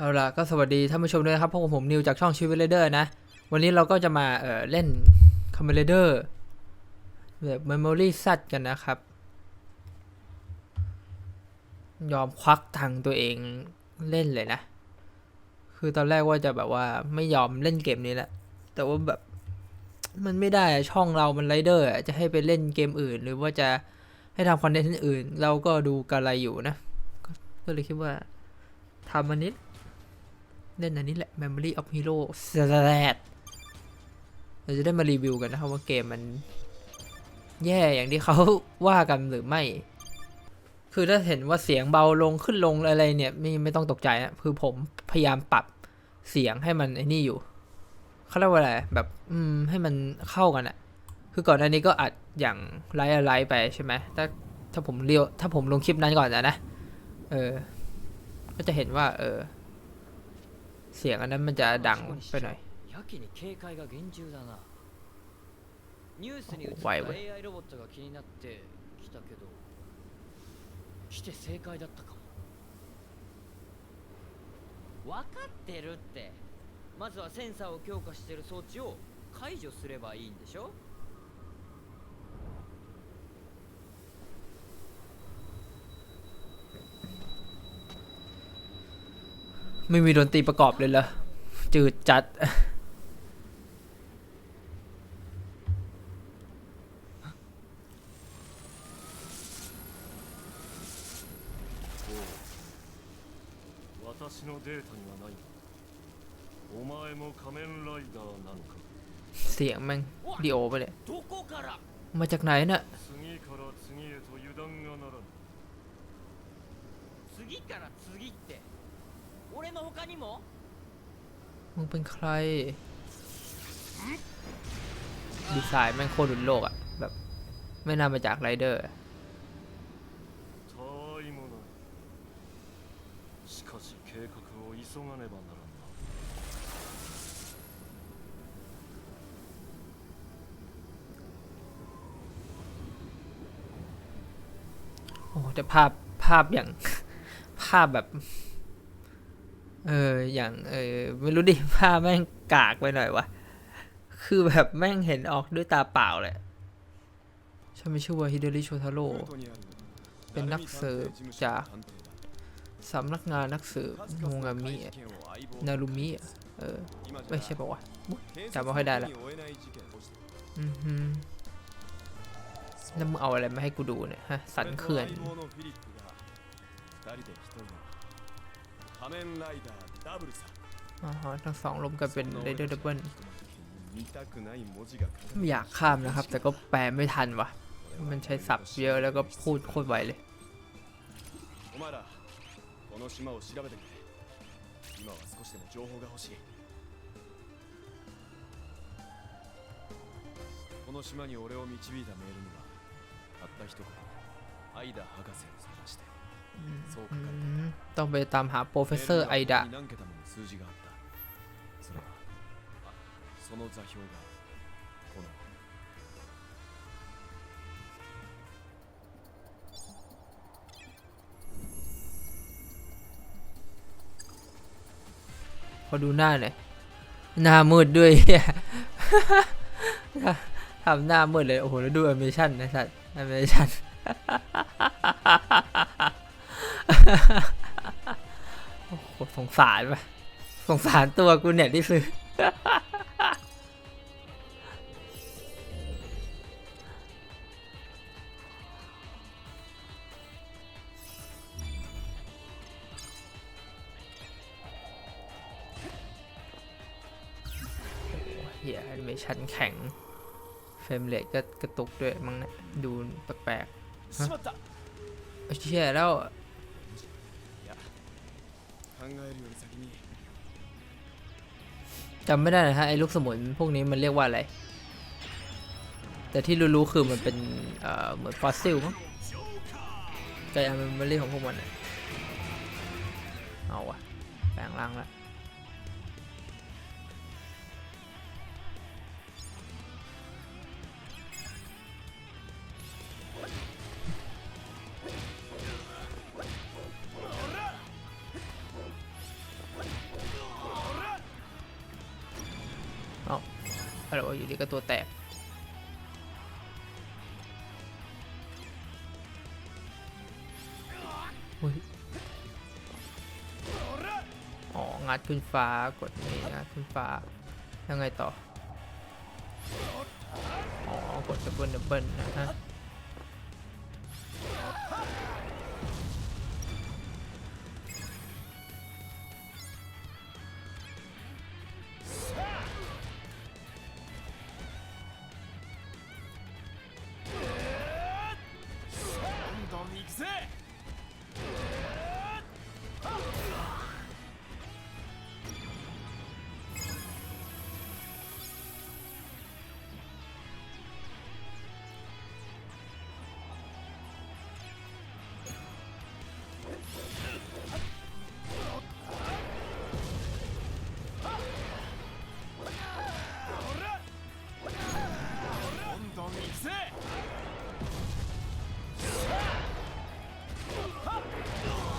เอาล่ะก็สวัสดีท่านผู้ชมด้วยนะครับพวกผมนิวจากช่องชีวิตเรเดอร์นะ วันนี้เราก็จะมาเอ่อเล่นคอมเมเดอร์แบบเมมโมรี่ซัดกันนะครับ ยอมควักตังตัวเองเล่นเลยนะ คือตอนแรกว่าจะแบบว่าไม่ยอมเล่นเกมนี้แหละแต่ว่าแบบมันไม่ได้อะช่องเรามันไรเดอร์จะให้ไปเล่นเกมอื่น หรือว่าจะให้ทำคอนเทนต์อื่น เราก็ดูกะไรอยู่นะ ก็ก็เลยคิดว่าทำมันนิด เล่นอันนี้แหละ Memory of Hero สแลดเราจะได้มารีวิวกันนะครับว่าเกมมัน แย่อย่างที่เขาว่ากันหรือไม่ คือถ้าเห็นว่าเสียงเบาลงขึ้นลงอะไรเนี่ย ไม่ไม่ต้องตกใจนะ คือผมพยายามปรับเสียงให้มันไอ้นี่อยู่เขาเรียกว่าอะไรแบบ อืม ให้มันเข้ากันอะคือก่อนหน้านี้ก็อัดอย่างไลฟ์ไลฟ์ไปใช่ไหมถ้าถ้าผมเรียวถ้าผมลงคลิปนั้นก่อนนะนะ เออ ก็จะเห็นว่า เออ เสียงอันนั้นมันจะดังไปหน่อย やけに警戒が厳重だなニュースに映っ怖いわた AI ロボットが気になって来たけど来て正解だったかも分かってるってまずはセンサーを強化してる装置を解除すればいいんでしょ ไม่มีดนตรีประกอบเลยเหรอ จืดจัด 私のデータにはないがお前も仮面ライダーなのか เสียงแม่งดีโอไปเลย どこから มาจากไหนน่ะ 次から次へと油断がならぬ次から次って俺の他にも มึงเป็นใคร ดีไซน์แม่งโคตรหลุดโลกอะแบบ ไม่นำมาจากไรเดอร์โอ้จะภาพภาพอย่างภาพแบบ เอออย่างเออไม่รู้ดิภาพแม่งกากไปหน่อยวะคือแบบแม่งเห็นออกด้วยตาเปล่าเลยฉันไม่ชื่อว่าฮิเดริโชทาโร่เป็นนักสืบจากสำนักงานนักสืบโมงามินารุมิเออไม่ใช่ปะวะจำไม่ค่อยได้ละอือฮึแล้วมึงเอาอะไรมาให้กูดูเนี่ยฮะสันเขื่อน 仮面ライダーダブルさ อ๋อทั้งสองรวมกันเป็นเรเดอร์ดับเบิล 見たくない文字が書かれて ไม่อยากข้ามนะครับ แต่ก็แปลไม่ทันวะมันใช้ศัพท์เยอะแล้วก็พูดโคตรไวเลย お前らこの島を調べてくれ今は少しでも情報が欲しいこの島に俺を導いたメールにはたった一言アイダ博士を探して ต้องไปตามหาโปรเฟสเซอร์ไอดะ メールの後に何桁もの数字があったそれはあその座標がこの พอดูหน้าหน่อยหน้ามืดด้วย ทำหน้ามืดเลย โอ้โห แล้วดูแอนิเมชันนะสัตว์แอนิเมชัน โอ้โหสงสารไปสงสารตัวกูเนี่ยที่ซื้อ เฮียแอนิเมชันแข็ง เฟรมเรทก็กระตุกด้วยมั้งเนี่ยดูแปลกๆฮะเชี่ยแล้ว えるより先に จำไม่ได้นะฮะ ไอ้ลูกสมุนพวกนี้มันเรียกว่าอะไร แต่ที่รู้ๆคือมันเป็น เอ่อ เหมือนฟอสซิลมั้งไกอันมันเรียกของพวกมันอะเอาวะแปลงร่างละ อะไรวะอยู่ดีก็ตัวแตกอุ๊ยอ๋อ งัดขึ้นฟ้ากดนี่งัดขึ้นฟ้า ยังไงต่อ อ๋อ กดดับเบิลดับเบิลนะฮะ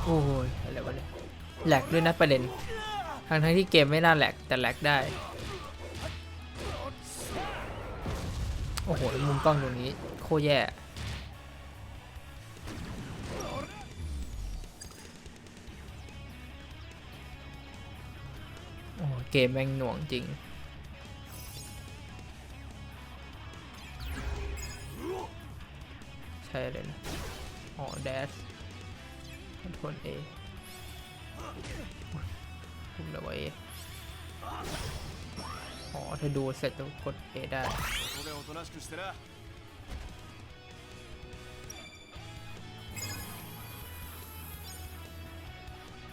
อ้ยอะไรวะเนี่ยแหลกด้วยนะประเด็นทั้งทั้งที่เกมไม่น่าแหลกแต่แหลกได้ โอ้โหมุมกล้องตรงนี้ โคตรแย่ โอ้เกมแม่งหน่วงจริงใช่เลยนะอ๋อ แดช คอนเอคุมแล้วเออ๋อถ้าดูเสร็จจะกดเอได้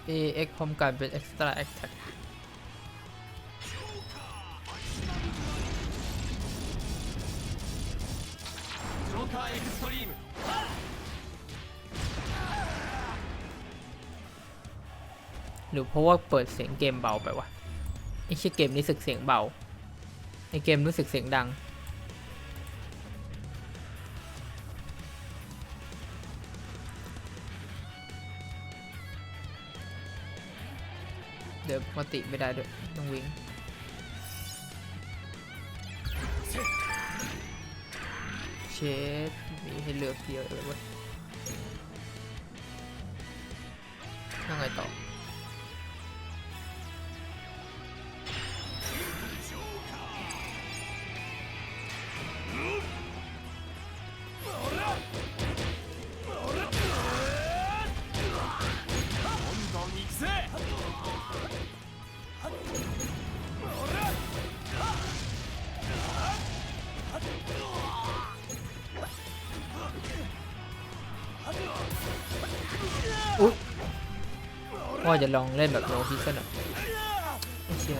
เอเอ็กพร้อมกันเป็นเอ็กซ์ตร้าแอคแท็กโจกาเอ็กซ์ตรีม อเพราะว่าเปิดเสียงเกมเบาไปวะไอ้เชี่ยเกมนี้สึกเสียงเบาไอ้เกมรู้สึกเสียงดัง เดี๋ยวมาติไม่ได้ด้วยต้องวิ่งเชดมีให้เลือกเยอะเลยเว้ยยังไงต่อ ว่าจะลองเล่นแบบโนฮิสหน่อยไม่เชื่อ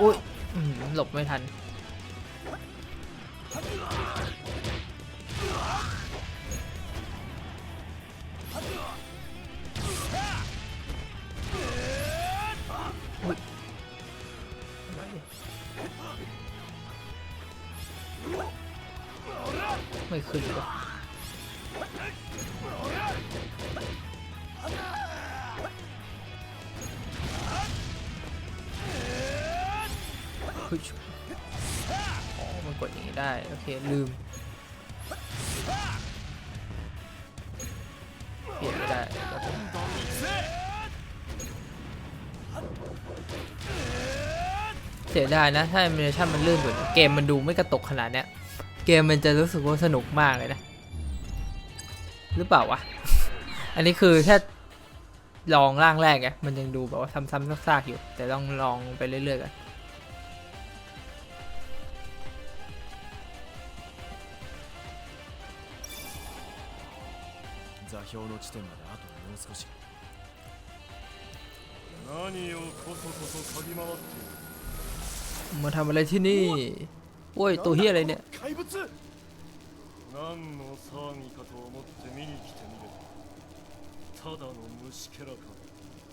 อุ๊ยอื้อหือหลบไม่ทัน ค่อยขึ้นวะอ๋อมันกดอย่างนี้ได้ โอเค ลืม เปลี่ยนไม่ได้ครับเสียดายนะ ถ้าแอนิเมชั่นมันลื่นกว่าเกมมันดูไม่กระตกขนาดเนี้ย เกมมันจะรู้สึกว่าสนุกมากเลยนะ หรือเปล่าวะ อันนี้คือแค่ลองร่างแรกไง มันยังดูแบบว่าซ้ำๆซากๆอยู่ แต่ต้องลองไปเรื่อยๆกัน 座標の地点まであともう少し何をこそこそ嗅ぎ回っている มาทำอะไรที่นี่ โอ้ย ตัวเฮียอะไรเนี่ย 怪物何の騒ぎかと思って見に来てみればただの虫けらか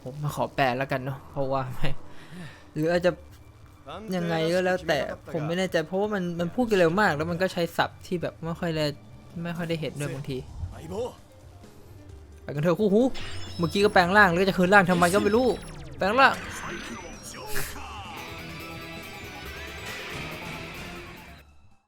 ผมมาขอแปลแล้วกันเนาะเพราะว่าไม่หรืออาจจะยังไงก็แล้วแต่ผมไม่แน่ใจเพราะว่ามันมันพูดกันเร็วมาก แล้วมันก็ใช้ศัพท์ที่แบบไม่ค่อยได้ไม่ค่อยได้เห็นด้วยบางที 相棒 ไปกันเถอะคู่หูเมื่อกี้ก็แปลงร่างแล้วจะคืนร่างทำไมก็ไม่รู้ แปลงร่าง 最強